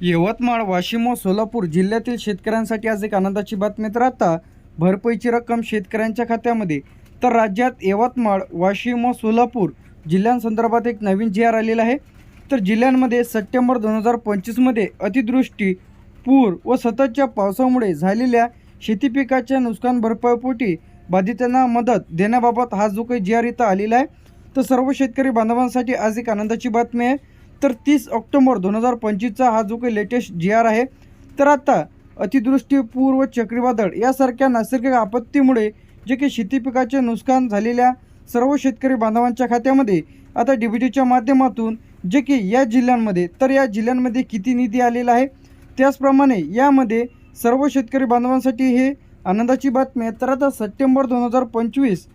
यवतमाळ वाशिम व सोलापूर जिल्ह्यातील शेतकऱ्यांसाठी आज एक आनंदाची बातमी तर आता भरपाईची रक्कम शेतकऱ्यांच्या खात्यामध्ये. तर राज्यात यवतमाळ वाशिम व सोलापूर जिल्ह्यांसंदर्भात एक नवीन जी आर आलेला आहे. तर जिल्ह्यांमध्ये सप्टेंबर दोन हजार पंचवीसमध्ये अतिदृष्टी पूर व सततच्या पावसामुळे झालेल्या शेती पिकाच्या नुकसान भरपाईपोटी बाधितांना मदत देण्याबाबत हा जो काही जी आर इथं आलेला आहे तर सर्व शेतकरी बांधवांसाठी आज एक आनंदाची बातमी आहे. तर तीस ऑक्टोबर दोन हजार पंचवीसचा हा जो काही लेटेस्ट जी आर आहे तर आता अतिदृष्टी पूर व चक्रीवादळ यासारख्या नैसर्गिक आपत्तीमुळे जे काही शेती पिकाचे नुकसान झालेल्या सर्व शेतकरी बांधवांच्या खात्यामध्ये आता डी बी टीच्या माध्यमातून जे की या जिल्ह्यांमध्ये तर या जिल्ह्यांमध्ये किती निधी आलेला आहे? त्याचप्रमाणे यामध्ये सर्व शेतकरी बांधवांसाठी हे आनंदाची बातमी आहे. तर आता सप्टेंबर दोन हजार पंचवीस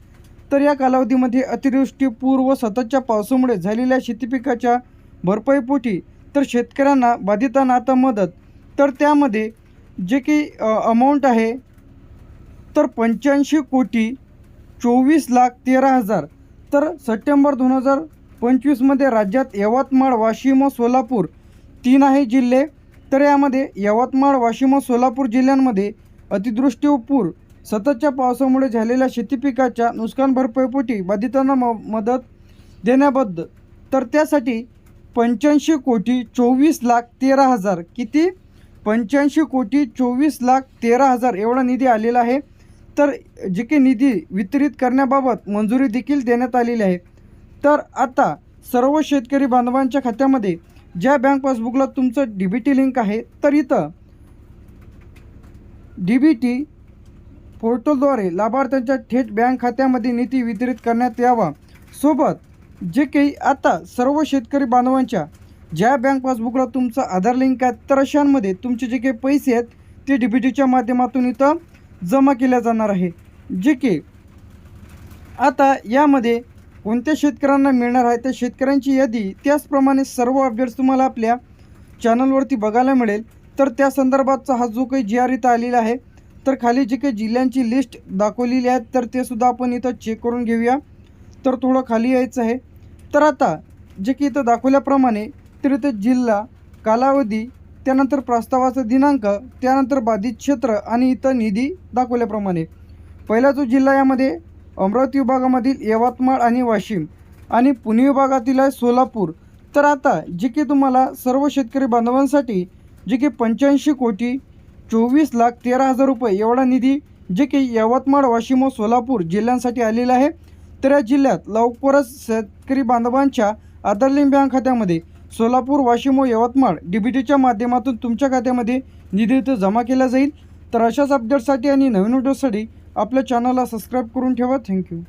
तर या कालावधीमध्ये अतिवृष्टी पूर व सततच्या पावसामुळे झालेल्या शेती पिकाच्या भरपाईपोटी तर शेतकऱ्यांना बाधितांना आता मदत. तर त्यामध्ये जे की अमाऊंट आहे तर पंच्याऐंशी कोटी चोवीस लाख तेरा हजार. तर सप्टेंबर दोन हजार पंचवीसमध्ये राज्यात यवतमाळ वाशिम व सोलापूर तीन आहे जिल्हे. तर यामध्ये यवतमाळ वाशिम व सोलापूर जिल्ह्यांमध्ये अतिदृष्टी व पूर. सततच्या पावसामुळे झालेल्या शेती पिकाच्या नुकसान भरपाईपोटी बाधितांना म मदत देण्याबद्दल तर त्यासाठी पंच्याऐंशी कोटी चोवीस लाख तेरा हजार. किती? पंच्याऐंशी कोटी चोवीस लाख तेरा हजार. एवढा निधी आलेला आहे. तर जे काही निधी वितरित करण्याबाबत मंजुरी देखील देण्यात आलेली आहे. तर आता सर्व शेतकरी बांधवांच्या खात्यामध्ये ज्या बँक पासबुकला तुमचं डी बी टी लिंक आहे तर इथं डी बी टी पोर्टलद्वारे लाभार्थ्यांच्या थेट बँक खात्यामध्ये निधी वितरित करण्यात यावा. सोबत जे काही आता सर्व शेतकरी बांधवांच्या ज्या बँक पासबुकला तुमचं आधार लिंक आहे तर अशांमध्ये तुमचे जे काही पैसे आहेत ते डी बी टीच्या माध्यमातून इथं जमा केल्या जाणार आहे. जे की आता यामध्ये कोणत्या शेतकऱ्यांना मिळणार आहे त्या शेतकऱ्यांची यादी त्याचप्रमाणे सर्व अपडेट्स तुम्हाला आपल्या चॅनलवरती बघायला मिळेल. तर त्या संदर्भातचा हा जो काही जी आर इथं आलेला आहे तर खाली जे काही जिल्ह्यांची लिस्ट दाखवलेली आहे तर ते सुद्धा आपण इथं चेक करून घेऊया. तर थोडं खाली यायचं आहे. तर आता जे की इथं दाखवल्याप्रमाणे तर इथं जिल्हा कालावधी त्यानंतर प्रस्तावाचा दिनांक त्यानंतर बाधित क्षेत्र आणि इथं निधी दाखवल्याप्रमाणे. पहिला जो जिल्हा यामध्ये अमरावती विभागामधील यवतमाळ आणि वाशिम आणि पुणे विभागातील आहे सोलापूर. तर आता जे की तुम्हाला सर्व शेतकरी बांधवांसाठी जे की पंच्याऐंशी कोटी चोवीस लाख तेरा हजार रुपये एवढा निधी जे की यवतमाळ वाशिम व सोलापूर जिल्ह्यांसाठी आलेला आहे. सातारा जिल्ह्यात लवकरच शेतकरी बांधवांच्या आधार बँक खात्यामध्ये सोलापूर वाशिम व यवतमाळ डी बी टीच्या माध्यमातून तुमच्या खात्यामध्ये निधी इथं जमा केला जाईल. तर अशाच अपडेटसाठी आणि नवीन व्हिडिओसाठी आपल्या चॅनलला सबस्क्राईब करून ठेवा. थँक्यू